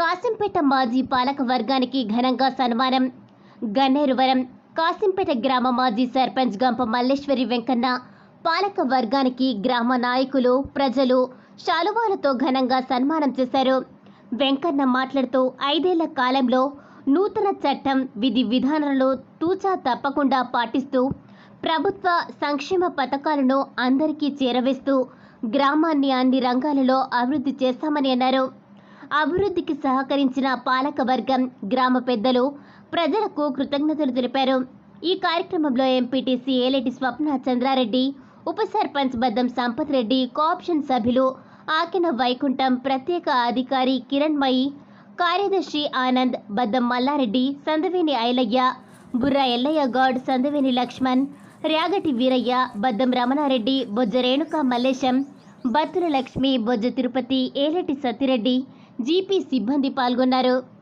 కాసింపేట మాజీ పాలక వర్గానికి ఘనంగా సన్మానం. గన్నేరువరం కాసింపేట గ్రామ మాజీ సర్పంచ్ గంప మల్లేశ్వరి వెంకన్న పాలక వర్గానికి గ్రామ నాయకులు ప్రజలు శాలువాలతో ఘనంగా సన్మానం చేశారు. వెంకన్న మాట్లాడుతూ ఐదేళ్ళ కాలంలో నూతన చట్టం విధి విధానాలను తూచా తప్పకుండా పాటిస్తూ ప్రభుత్వ సంక్షేమ పథకాలను అందరికీ చేరవేస్తూ గ్రామాన్ని అన్ని రంగాలలో అభివృద్ధి చేస్తామని అన్నారు. అభివృద్ధికి సహకరించిన పాలకవర్గం గ్రామ పెద్దలు ప్రజలకు కృతజ్ఞతలు తెలిపారు. ఈ కార్యక్రమంలో ఎంపీటీసీ ఏలేటి స్వప్న చంద్రారెడ్డి ఉప సర్పంచ్ బద్దం సంపత్ రెడ్డి కోఆప్షన్ సభ్యులు ఆకిన వైకుంఠం ప్రత్యేక అధికారి కిరణ్మయి కార్యదర్శి ఆనంద్ బద్దం మల్లారెడ్డి సందవేని ఐలయ్య బుర్ర ఎల్లయ్య గౌడ్ సందవేని లక్ష్మణ్ ర్యాగటి వీరయ్య బద్దం రమణారెడ్డి బొజ్జ రేణుక మల్లేశం బత్తుల లక్ష్మి బొజ్జ తిరుపతి ఏలటి సత్తిరెడ్డి జీపీ సిబ్బంది పాల్గొన్నారు.